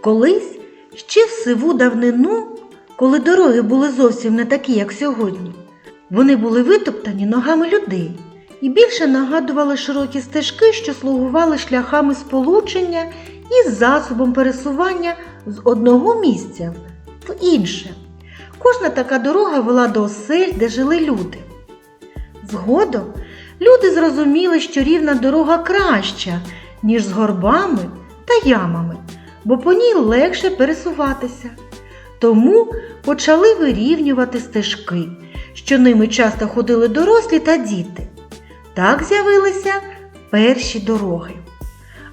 Колись, ще в сиву давнину, коли дороги були зовсім не такі, як сьогодні, вони були витоптані ногами людей і більше нагадували широкі стежки, що слугували шляхами сполучення і засобом пересування з одного місця в інше. Кожна така дорога вела до осель, де жили люди. Згодом люди зрозуміли, що рівна дорога краща, ніж з горбами та ямами, бо по ній легше пересуватися. Тому почали вирівнювати стежки, що ними часто ходили дорослі та діти. Так з'явилися перші дороги.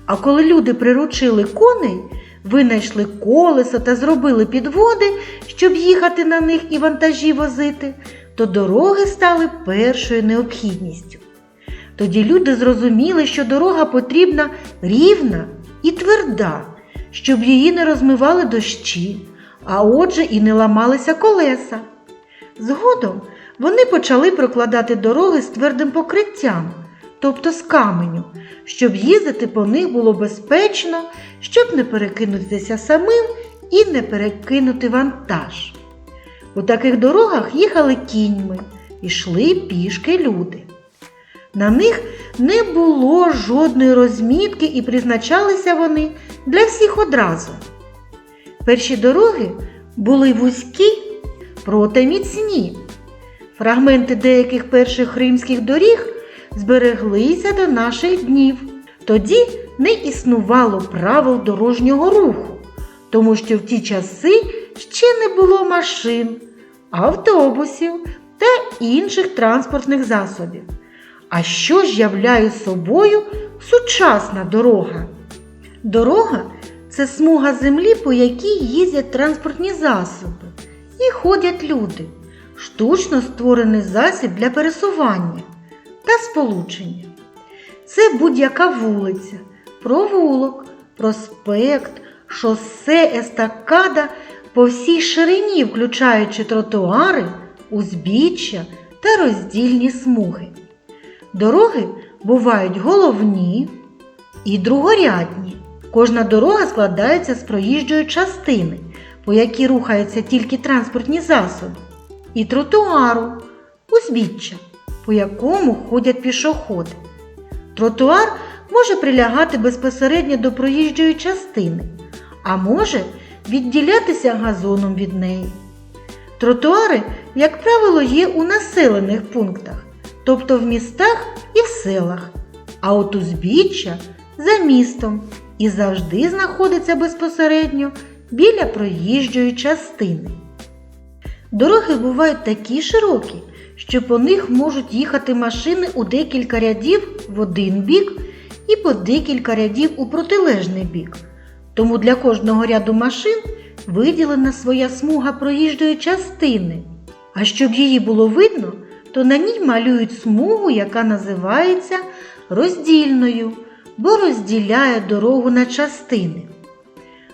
А коли люди приручили коней, винайшли колеса та зробили підводи, щоб їхати на них і вантажі возити, то дороги стали першою необхідністю. Тоді люди зрозуміли, що дорога потрібна рівна і тверда, щоб її не розмивали дощі, а отже і не ламалися колеса. Згодом вони почали прокладати дороги з твердим покриттям, тобто з каменю, щоб їздити по них було безпечно, щоб не перекинутися самим і не перекинути вантаж. У таких дорогах їхали кіньми, йшли пішки люди. На них не було жодної розмітки і призначалися вони для всіх одразу. Перші дороги були вузькі, проте міцні. Фрагменти деяких перших римських доріг збереглися до наших днів. Тоді не існувало правил дорожнього руху, тому що в ті часи ще не було машин, автобусів та інших транспортних засобів. А що ж являє собою сучасна дорога? Дорога це смуга землі, по якій їздять транспортні засоби і ходять люди, штучно створений засіб для пересування та сполучення. Це будь-яка вулиця, провулок, проспект, шосе, естакада по всій ширині, включаючи тротуари, узбіччя та роздільні смуги. Дороги бувають головні і другорядні. Кожна дорога складається з проїжджої частини, по якій рухаються тільки транспортні засоби, і тротуару, узбіччя, по якому ходять пішоходи. Тротуар може прилягати безпосередньо до проїжджої частини, а може відділятися газоном від неї. Тротуари, як правило, є у населених пунктах, тобто в містах і в селах, а от узбіччя за містом і завжди знаходиться безпосередньо біля проїжджої частини. Дороги бувають такі широкі, що по них можуть їхати машини у декілька рядів в один бік і по декілька рядів у протилежний бік. Тому для кожного ряду машин виділена своя смуга проїжджої частини. А щоб її було видно, то на ній малюють смугу, яка називається роздільною, бо розділяє дорогу на частини.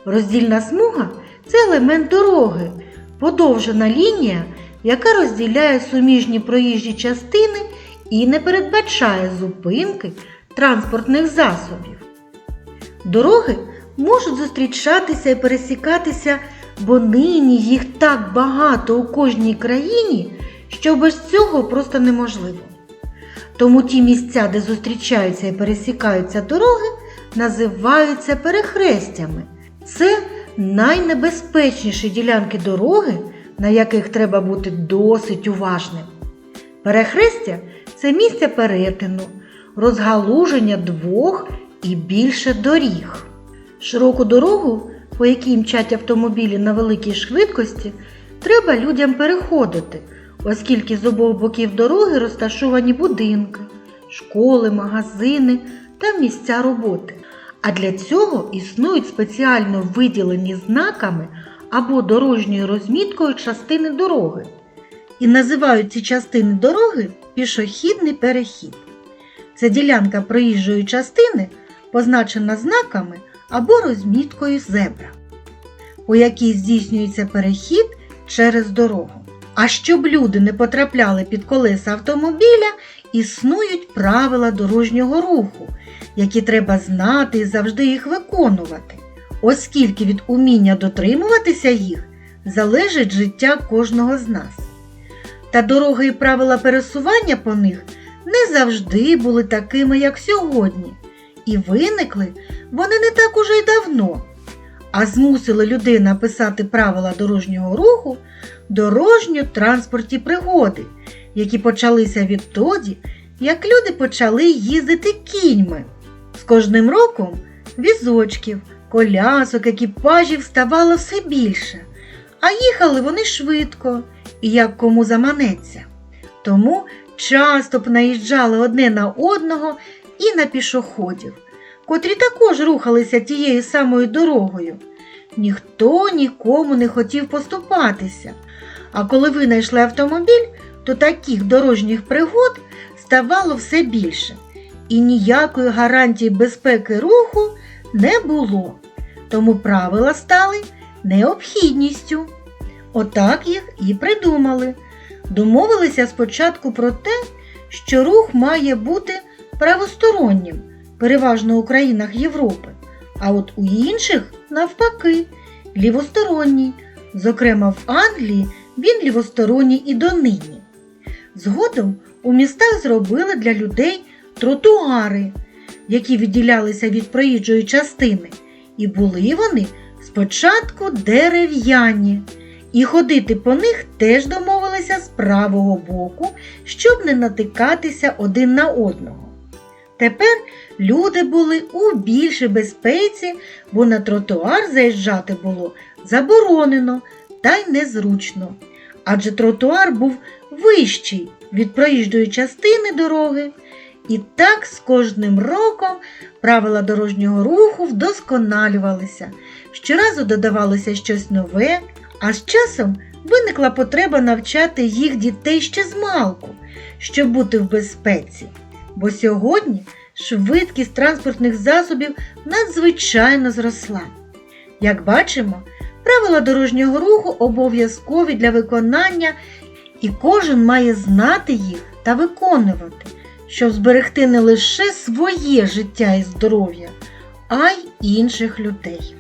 Роздільна смуга це елемент дороги, подовжена лінія, яка розділяє суміжні проїжджі частини і не передбачає зупинки транспортних засобів. Дороги можуть зустрічатися і пересікатися, бо нині їх так багато у кожній країні, що без цього просто неможливо. Тому ті місця, де зустрічаються і пересікаються дороги, називаються перехрестями. Це найнебезпечніші ділянки дороги, на яких треба бути досить уважним. Перехрестя це місце перетину, розгалуження двох і більше доріг. Широку дорогу, по якій мчать автомобілі на великій швидкості, треба людям переходити, оскільки з обох боків дороги розташовані будинки, школи, магазини та місця роботи. А для цього існують спеціально виділені знаками або дорожньою розміткою частини дороги. І називають ці частини дороги пішохідний перехід. Це ділянка проїжджої частини, позначена знаками або розміткою зебра, у якій здійснюється перехід через дорогу. А щоб люди не потрапляли під колеса автомобіля, існують правила дорожнього руху, які треба знати і завжди їх виконувати. оскільки від уміння дотримуватися їх залежить життя кожного з нас. Та дороги і правила пересування по них не завжди були такими, як сьогодні, і виникли вони не так уже й давно, а змусили людей написати правила дорожнього руху дорожньо-транспортні пригоди, які почалися відтоді, як люди почали їздити кіньми. З кожним роком візочків, колясок, екіпажів ставало все більше, а їхали вони швидко і як кому заманеться. Тому часто б наїжджали одне на одного і на пішоходів, котрі також рухалися тією самою дорогою. Ніхто нікому не хотів поступатися. А коли винайшли автомобіль, то таких дорожніх пригод ставало все більше, і ніякої гарантії безпеки руху не було. Тому правила стали необхідністю. Отак їх і придумали. Домовилися спочатку про те, що рух має бути правостороннім, переважно у країнах Європи, а от у інших навпаки лівосторонній. Зокрема, в Англії він лівосторонній і донині. Згодом у містах зробили для людей тротуари, які відділялися від проїжджої частини, і були вони спочатку дерев'яні, і ходити по них теж домовилися з правого боку, щоб не натикатися один на одного. Тепер люди були у більшій безпеці, бо на тротуар заїжджати було заборонено та й незручно, адже тротуар був вищий від проїжджої частини дороги. І так з кожним роком правила дорожнього руху вдосконалювалися. Щоразу додавалося щось нове, а з часом виникла потреба навчати їх дітей ще з малку, щоб бути в безпеці. Бо сьогодні швидкість транспортних засобів надзвичайно зросла. Як бачимо, правила дорожнього руху обов'язкові для виконання, і кожен має знати їх та виконувати, щоб зберегти не лише своє життя і здоров'я, а й інших людей.